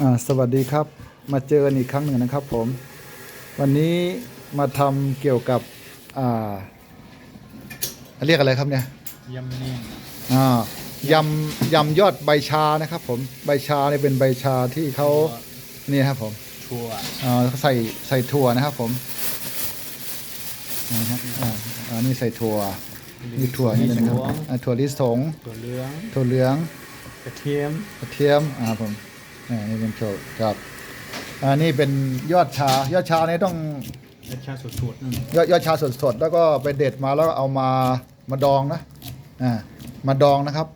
อ่าสวัสดีครับมาเจอกันอีกครั้งหนึ่งนะครับผม วันนี้มาทำเกี่ยวกับอ่าเรียกอะไรครับเนี่ยยำเนียงอ่ายำยำยอดใบชานะครับผมใบชาเนี่ยเป็นใบชาที่เขานี่ครับผมชัวอ่าเขาใส่ใส่ถั่วนะครับผมนะฮะอ่าอันนี้ใส่ถั่วมีถั่วนี่นะครับอ่าถั่วลิสงตัวเหลืองถั่วเหลืองกระเทียมกระเทียมอ่าผมอ่า นี่เป็นโชว์ครับอ่านี่เป็นยอดชายอดชาเนี่ยต้องรสชาติสุดๆนั่นยอดยอดชาสดๆแล้วก็ไปเด็ดมาแล้วก็เอามามาดองนะอ่ามาดองนะครับ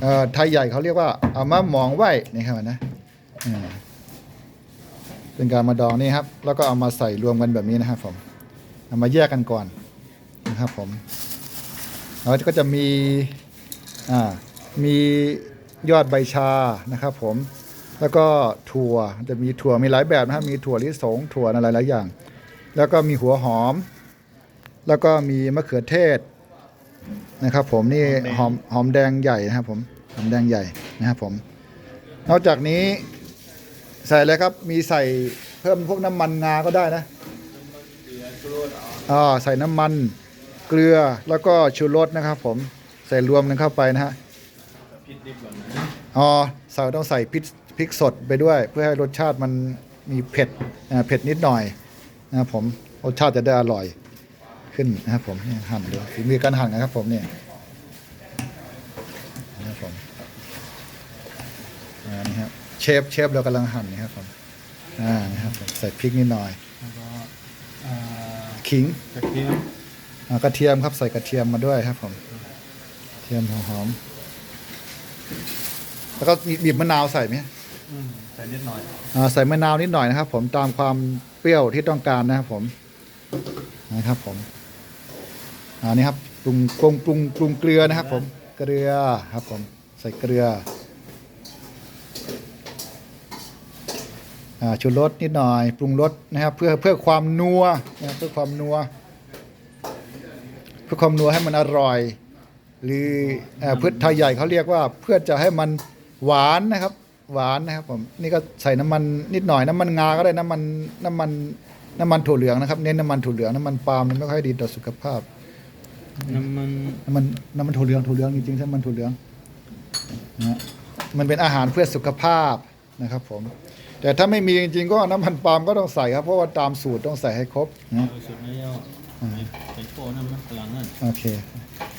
เอ่อไทยใหญ่เขาเรียกว่าเอามาหมองไว้นี่ครับนะอ่าเป็นการมาดองนี่ครับ แล้วก็เอามาใส่รวมกันแบบนี้นะครับผมเอามาแยกกันก่อนนะครับผมแล้วก็จะมีอ่ามี ยอดใบชานะครับผมแล้วก็ถั่วจะมีถั่วมีหลายแบบนะครับมีถั่วลิสงถั่วอะไรหลายๆอย่าง แล้วก็มีหัวหอม แล้วก็มีมะเขือเทศนะครับ ผมนี่หอมหอมแดงใหญ่นะครับผมหอมแดงใหญ่นะครับผม นอกจากนี้ใส่อะไรครับมีใส่เพิ่มพวกน้ำมันงาก็ได้นะอ่าใส่น้ำมันเกลือแล้วก็ชูรสนะครับ ผมใส่รวมกันเข้าไปนะฮะ พริกดิบก่อนนะอ๋อใส่ต้องใส่พริกพริกสดไปด้วย เพื่อให้รสชาติมันมีเผ็ดอ่าเผ็ดนิดหน่อยนะครับผมรสชาติจะได้อร่อยขึ้นนะครับผมเนี่ยหั่นดูฝีมือการหั่นนะครับผมเนี่ยนะครับผมอ่านี่ครับเชฟเชฟเรากำลังหั่นนี่ครับผมอ่านะครับผมใส่พริกนิดหน่อยแล้วก็อ่าขิง กระเทียม อ่ากระเทียมครับใส่กระเทียมมาด้วยครับผมกระเทียมหอมๆ แล้วก็มีบีบมะนาวใส่ไหมอืมใส่นิดหน่อยอ่าใส่มะนาวนิดหน่อยนะครับ ผมตามความเปรี้ยวที่ต้องการนะครับผมนะครับ ผมอ่านี่ครับปรุงปรุงปรุงปรุงเกลือนะครับ ผมเกลือครับ ผมใส่เกลืออ่าชูรสนิดหน่อย ปรุงรสนะครับ เพื่อเพื่อความนัวนะครับเพื่อความนัวเพื่อความนัวให้มันอร่อย หรือเอ่อพืชไทยใหญ่เขาเรียกว่าเพื่อจะให้มันหวานนะครับ หวานนะครับผมนี่ก็ใส่น้ำมันนิดหน่อยน้ำมันงาก็ได้น้ำมันน้ำมันน้ำมันถั่วเหลืองนะครับเน้นน้ำมันถั่วเหลืองน้ำมันปาล์มมันไม่ค่อยดีต่อสุขภาพ น้ำมันน้ำมันน้ำมันถั่วเหลืองถั่วเหลืองจริงๆใช่น้ำมันถั่วเหลืองนะฮะมันเป็นอาหารเพื่อสุขภาพนะครับผมแต่ถ้าไม่มีจริงๆก็น้ำมันปาล์มก็ต้องใส่ครับเพราะว่าตามสูตรต้องใส่ให้ครบนะเอาสุดไม่ยอดใส่โป้น้ำมันพลังนั่นโอเค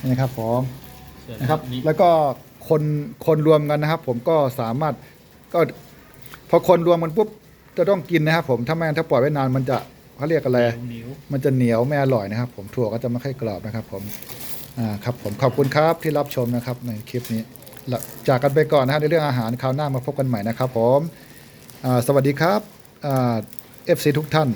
นี่นะครับผมเสร็จนะครับนี่แล้วก็คนคนรวมกันนะครับ ผมก็สามารถก็พอคนรวมกันปุ๊บจะต้องกินนะครับ ผมถ้าไม่งั้นถ้าปล่อยไว้นานมันจะเขาเรียกอะไรเหนียวมันจะเหนียวไม่อร่อยนะครับ ผมถั่วก็จะไม่ค่อยกรอบนะครับ ผมอ่าครับผมขอบคุณครับที่รับชมนะครับในคลิปนี้ละจากกันไปก่อนนะฮะในเรื่องอาหารคราวหน้ามาพบกันใหม่นะครับ ผมอ่าสวัสดีครับอ่าเอฟซีทุกท่าน